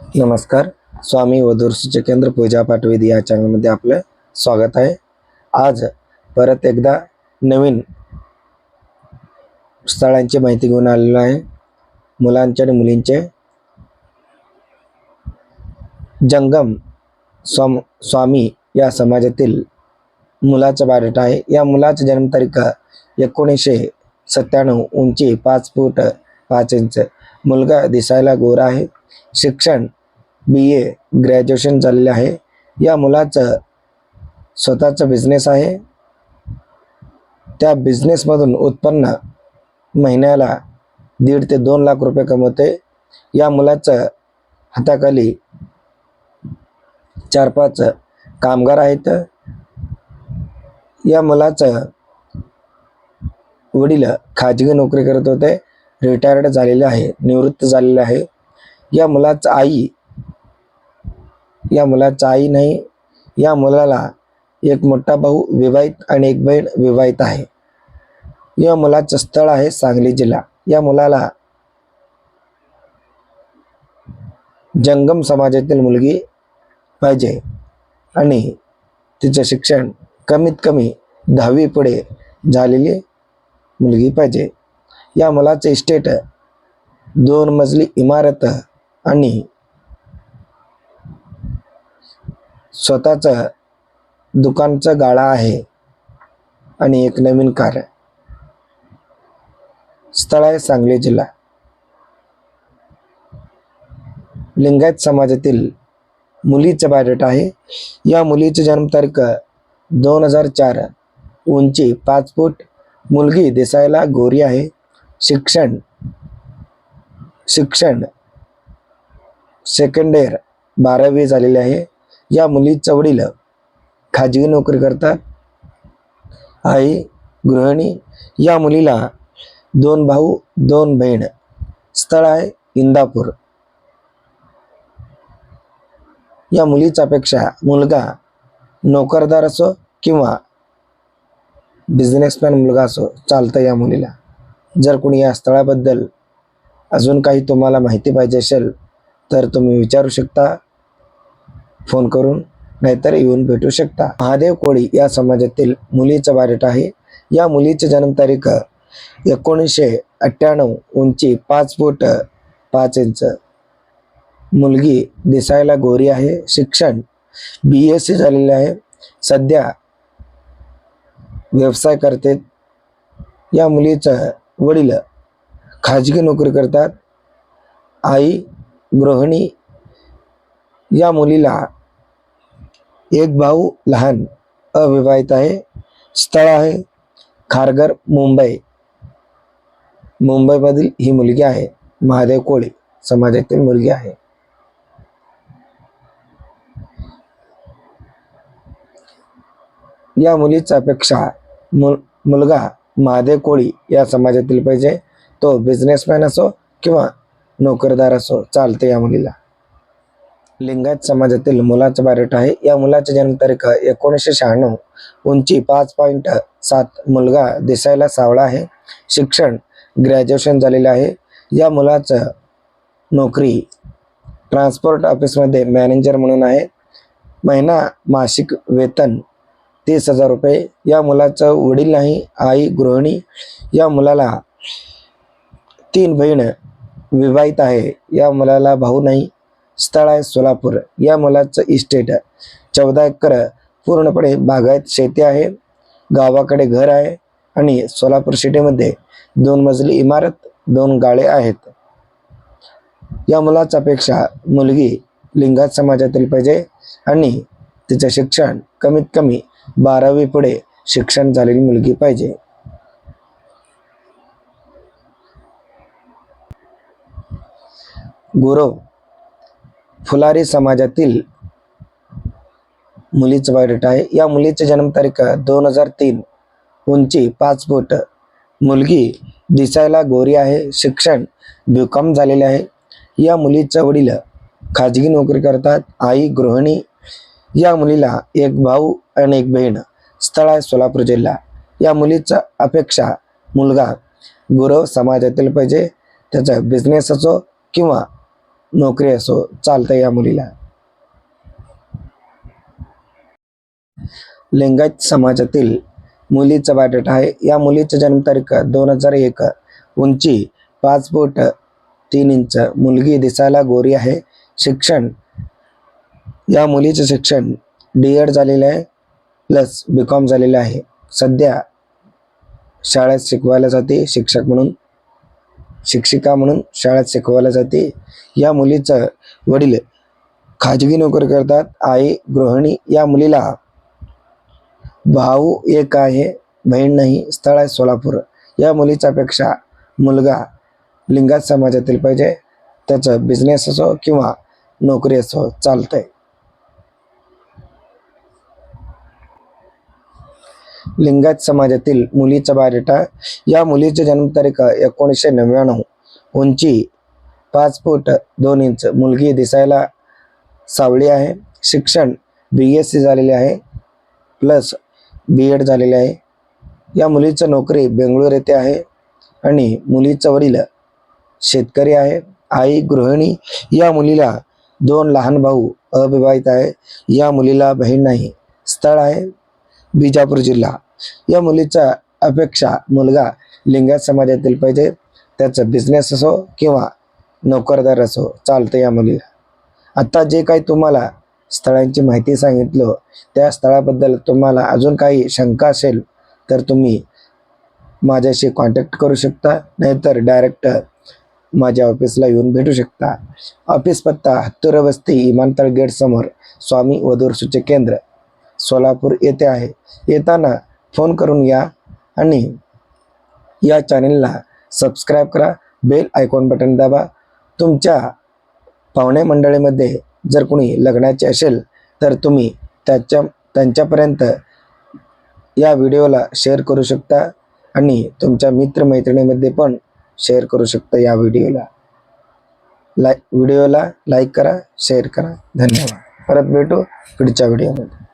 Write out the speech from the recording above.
नमस्कार स्वामी वधूरसूचे केंद्र पूजा पाठवेदी या चॅनलमध्ये आपलं स्वागत आहे. आज परत एकदा नवीन स्थळांची माहिती घेऊन आलेलो आहे. मुलांचे आणि मुलींचे जंगम स्वाम स्वामी या समाजातील मुलाचा बायोडेटा आहे. या मुलाची जन्मतारीख एकोणीसशे सत्त्याण्णव उंची पाच फूट पाच इंच. मुलगा दिसायला गोरा आहे. शिक्षण बी ए ग्रॅज्युएशन झालेले आहे. या मुलाचं स्वतःचा बिझनेस आहे. त्या बिझनेसमधून उत्पन्न महिन्याला दीड ते दोन लाख रुपये कमवते. या मुलाचं हाताखाली चार पाच कामगार आहेत. या मुलाचं वडील खाजगी नोकरी करत होते. रिटायर्ड झालेले आहे निवृत्त झालेले आहे. या मुलाचा आई या मुलाचा आई नाही या मुलाला एक मोठा भाऊ विवाहित आणि एक बहीण विवाहित आहे. या मुलाचं स्थळ आहे सांगली जिल्हा. या मुलाला जंगम समाजातील मुलगी पाहिजे आणि तिचं शिक्षण कमीत कमी दहावी पुढे झालेली मुलगी पाहिजे. या मुलाचं इस्टेट दोन मजली इमारत आणि स्वतःचं दुकानचं गाळा आहे आणि एक नवीन कार स्थळ आहे सांगली जिल्हा. लिंगायत समाजातील मुलीचं बायोडेटा आहे. या मुलीची जन्मतारीख दोन हजार चार. उंची पाच फूट. मुलगी दिसायला गोरी आहे. शिक्षण शिक्षण सेकंड इयर बारावी झालेले आहे. या मुलीचं वडील खाजगी नोकरी करतात. आई गृहिणी या मुलीला दोन भाऊ दोन बहीण. स्थळ आहे इंदापूर. या मुलीच्या पेक्षा मुलगा नोकरदार असो किंवा बिझनेसमॅन मुलगा असो चालतं या मुलीला. जर कोणी या स्थळाबद्दल अजून काही तुम्हाला माहिती पाहिजे असेल तर तुम्ही विचारू शकता. फोन करून नाहीतर येऊन भेटू शकता. महादेव कोळी या समाजातील मुलीचं बारेट आहे. या मुलीची जन्मतारीख एकोणीसशे अठ्ठ्याण्णव उंची पाच फूट पाच इंच. मुलगी दिसायला गोरी आहे. शिक्षण बी एस सी झालेले आहे. सध्या व्यवसाय करते. या मुलीचं वडील खाजगी नोकरी करतात. आई गृहिणी या मुलीला एक भाऊ लहान अविवाहित आहे. स्थळ आहे खारघर मुंबई. मुंबईमधील ही मुलगी आहे. महादेव कोळी समाजातील मुलगी आहे. या मुलीच्या अपेक्षा मु मुलगा महादेव कोळी या समाजातील पाहिजे. तो बिझनेसमॅन असो किंवा नोकरदार असो चालते या मुलीला. लिंगायत समाजातील मुलाचं बारेट आहे. या मुलाची जन्मतारीख एकोणीसशे शहाण्णव. उंची पाच पॉईंट सात. मुलगा दिसायला सावळा आहे. शिक्षण ग्रॅज्युएशन झालेलं आहे. या मुलाचं नोकरी ट्रान्सपोर्ट ऑफिसमध्ये मॅनेजर म्हणून आहे. महिना मासिक वेतन तीस हजार रुपये. या मुलाचं वडील नाही आई गृहिणी. या मुलाला तीन बहीण विवाहित आहे. या मुलाला भाऊ नाही. स्थळ आहे सोलापूर. या मुलाचं इस्टेट चौदा एकर पूर्णपणे बागायत शेती आहे. गावाकडे घर आहे आणि सोलापूर सिटीमध्ये दोन मजली इमारत दोन गाळे आहेत. या मुलाचा अपेक्षा मुलगी लिंगात समाजातील पाहिजे आणि तिचं शिक्षण कमीत कमी बारावी पुढे शिक्षण झालेली मुलगी पाहिजे. गुरव फुलारी समाजातील मुलीचं बायोडेटा आहे. या मुलीची जन्मतारीख दोन हजार तीन उंची पाच फूट. मुलगी दिसायला गोरी आहे. शिक्षण बीकॉम झालेले आहे. या मुलीचं वडील खाजगी नोकरी करतात. आई गृहिणी. या मुलीला एक भाऊ आणि एक बहीण. स्थळ आहे सोलापूर जिल्हा. या मुलीचा अपेक्षा मुलगा गुरव समाजातील पाहिजे. त्याचा बिझनेस असो किंवा नोकरी असो चालतं या मुलीला. लिंगायत समाजातील मुलीचा बायोडेटा आहे. या मुलीची जन्मतारीख दोन हजार एक. उंची पाच फूट तीन इंच. मुलगी दिसायला गोरी आहे. शिक्षण या मुलीचे शिक्षण डी एड झालेलं आहे प्लस बी कॉम झालेलं आहे. सध्या शाळेत शिकवायला जाते शिक्षक म्हणून. शिक्षिका म्हणून शाळेत शिकवायला जाते. या मुलीचं वडील खाजगी नोकरी करतात. आई गृहिणी या मुलीला भाऊ एक आहे बहीण नाही स्थळ आहे सोलापूर. या मुलीच्या पेक्षा मुलगा लिंगात समाजातील पाहिजे. त्याचं बिझनेस असो किंवा नोकरी असो चालतंय. लिंगायत समाजातील मुलीचा बायोडेटा या मुलीची जन्मतारीख एकोणीसशे नव्याण्णव. उंची पाच फूट दोन इंच. मुलगी दिसायला सावळी आहे. शिक्षण बी एस सी झालेले आहे. प्लस बी एड झालेले आहे. या मुलीचं नोकरी बेंगळूर येथे आहे आणि मुलीचं वडील शेतकरी आहे. आई गृहिणी या मुलीला दोन लहान भाऊ अविवाहित आहे. या मुलीला बहीण नाही. स्थळ आहे. बिजापूर जिल्हा. या मुलीचा अपेक्षा मुलगा लिंगायत समाजातील पाहिजे. त्याचं बिझनेस असो किंवा नोकरदार असो चालतं या मुलीला. आत्ता जे काही तुम्हाला स्थळांची माहिती सांगितलं त्या स्थळाबद्दल तुम्हाला अजून काही शंका असेल तर तुम्ही माझ्याशी कॉन्टॅक्ट करू शकता. नाहीतर डायरेक्ट माझ्या ऑफिसला येऊन भेटू शकता. ऑफिस पत्ता हत्तुरवस्ती वस्ती गेटसमोर स्वामी वधूर सूचक केंद्र. सोलापूर येथे आहे. येताना फोन करून या आणि या चॅनेलला सबस्क्राईब करा. बेल आयकॉन बटन दाबा. तुमच्या पाहुणे मंडळीमध्ये जर कोणी लग्नाचे असेल तर तुम्ही त्याच्या त्यांच्यापर्यंत या व्हिडिओला शेअर करू शकता आणि तुमच्या मित्रमैत्रिणीमध्ये पण शेअर करू शकता या व्हिडिओला. लाईक व्हिडिओला लाईक करा शेअर करा. धन्यवाद. परत भेटू पुढच्या व्हिडिओमध्ये.